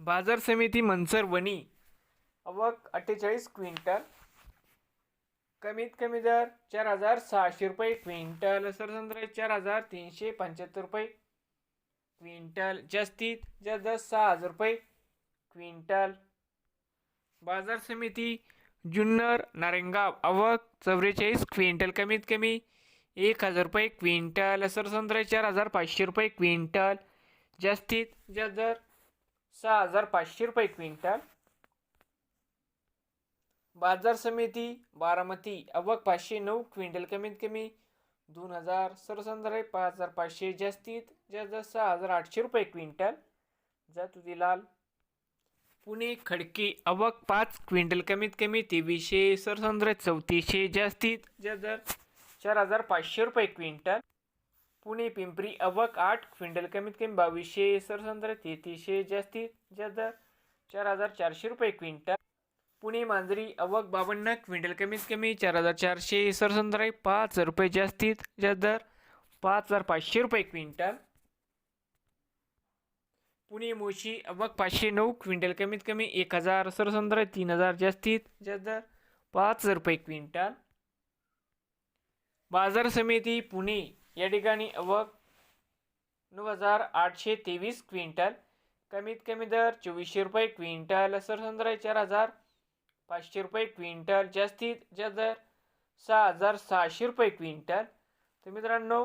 बाजार समिती मनसर वणी. अवक अठ्ठेचाळीस क्विंटल. कमीत कमी दर चार हजार सहाशे रुपये क्विंटल. सरसंद्र चार हजार तीनशे पंच्याहत्तर रुपये क्विंटल. जास्तीत जास्त दर सहा हजार रुपये क्विंटल. बाजार समिती जुन्नर नारेंगाव. अवक चौवेचाळीस क्विंटल. कमीत कमी एक हजार रुपये क्विंटल. सरसंद्र चार हजार पाचशे रुपये क्विंटल. जास्तीत जास्त दर सहा हजार पाचशे रुपये क्विंटल. बाजार समिती बारामती अवक पाचशे नऊ क्विंटल कमीत कमी दोन हजार सरसंद्र पाच हजार पाचशे जास्तीत जास्त सहा हजार आठशे रुपये क्विंटल. जातुदी लाल पुणे खडकी अवक पाच क्विंटल कमीत कमी तेवीसशे सरसंद्र चौतीसशे जास्तीत जास्त चार हजार पाचशे रुपये क्विंटल. पुणे पिंपरी अवक आठ क्विंटल कमीत कमी बावीसशे सरसंत्र तेहतीसशे जास्तीत जास्त चार हजार चारशे रुपये क्विंटल. पुणे मांजरी अवक बावन्न क्विंटल कमीत कमी चार हजार चारशे सरसंत्र पाच हजार रुपये जास्तीत जास्त दर पाच हजार पाचशे रुपये क्विंटल. पुणे मोशी अवक पाचशे नऊ क्विंटल कमीत कमी एक हजार सरसंत्र तीन हजार जास्तीत जास्त दर पाच हजार रुपये क्विंटल. बाजार समिती पुणे या ठिकाणी आवक नऊ हजार आठशे तेवीस क्विंटल कमीत कमी दर चोवीसशे रुपये क्विंटल सरसंद्र चार हजार पाचशे रुपये क्विंटल जास्तीत जास्त दर सहा हजार सहाशे रुपये क्विंटल. तर मित्रांनो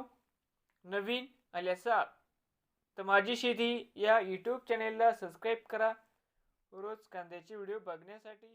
नवीन आल्याचा तर माझी शेती या यूट्यूब चॅनेलला सबस्क्राईब करा. रोज कांद्याचे व्हिडिओ बघण्यासाठी